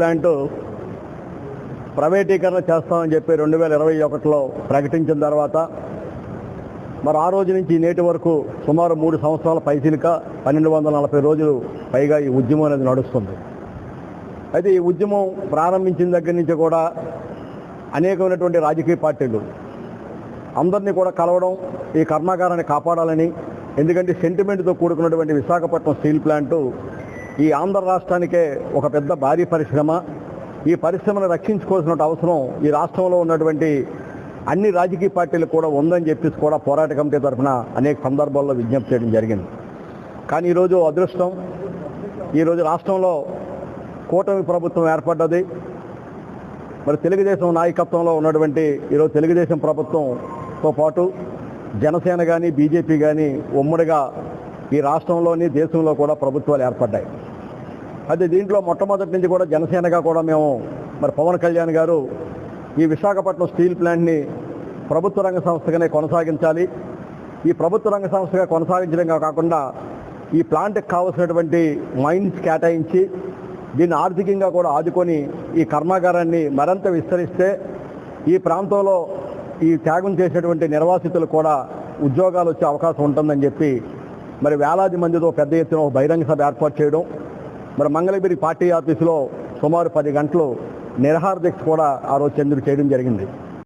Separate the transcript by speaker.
Speaker 1: Plant ప్రైవేటీకరణ చేస్తామని చెప్పి రెండు వేల ఇరవై ఒకటిలో ప్రకటించిన తర్వాత మరి ఆ రోజు నుంచి నేటి వరకు సుమారు మూడు సంవత్సరాల పైసీలిక పన్నెండు వందల నలభై రోజులు పైగా ఈ ఉద్యమం అనేది నడుస్తుంది. అయితే ఈ ఉద్యమం ప్రారంభించిన దగ్గర నుంచి కూడా అనేకమైనటువంటి రాజకీయ పార్టీలు అందరినీ కూడా కలవడం ఈ కర్మాగారాన్ని కాపాడాలని ఎందుకంటే సెంటిమెంట్తో కూడుకున్నటువంటి విశాఖపట్నం స్టీల్ ప్లాంటు ఈ ఆంధ్ర రాష్ట్రానికే ఒక పెద్ద భారీ పరిశ్రమ. ఈ పరిశ్రమను రక్షించుకోవాల్సిన అవసరం ఈ రాష్ట్రంలో ఉన్నటువంటి అన్ని రాజకీయ పార్టీలు కూడా ఉందని చెప్పేసి కూడా పోరాట కమిటీ తరఫున అనేక సందర్భాల్లో విజ్ఞప్తి చేయడం జరిగింది. కానీ ఈరోజు అదృష్టం ఈరోజు రాష్ట్రంలో కూటమి ప్రభుత్వం ఏర్పడ్డది. మరి తెలుగుదేశం నాయకత్వంలో ఉన్నటువంటి ఈరోజు తెలుగుదేశం ప్రభుత్వంతో పాటు జనసేన కానీ బీజేపీ కానీ ఉమ్మడిగా ఈ రాష్ట్రంలోని దేశంలో కూడా ప్రభుత్వాలు ఏర్పడ్డాయి. అయితే దీంట్లో మొట్టమొదటి నుంచి కూడా జనసేనగా కూడా మేము మరి పవన్ కళ్యాణ్ గారు ఈ విశాఖపట్నం స్టీల్ ప్లాంట్ని ప్రభుత్వ రంగ సంస్థగానే కొనసాగించాలి. ఈ ప్రభుత్వ రంగ సంస్థగా కొనసాగించడమే కాకుండా ఈ ప్లాంట్కి కావలసినటువంటి మైన్స్ కేటాయించి దీన్ని ఆర్థికంగా కూడా ఆదుకొని ఈ కర్మాగారాన్ని మరింత విస్తరిస్తే ఈ ప్రాంతంలో ఈ త్యాగం చేసేటువంటి నిర్వాసితులు కూడా ఉద్యోగాలు వచ్చే అవకాశం ఉంటుందని చెప్పి మరి వేలాది మందితో పెద్ద ఎత్తున ఒక బహిరంగ సభ ఏర్పాటు చేయడం మరి మంగళగిరి పార్టీ ఆఫీసులో సుమారు పది గంటలు నిరహార దీక్ష కూడా ఆ రోజు చంద్రుడు చేయడం జరిగింది.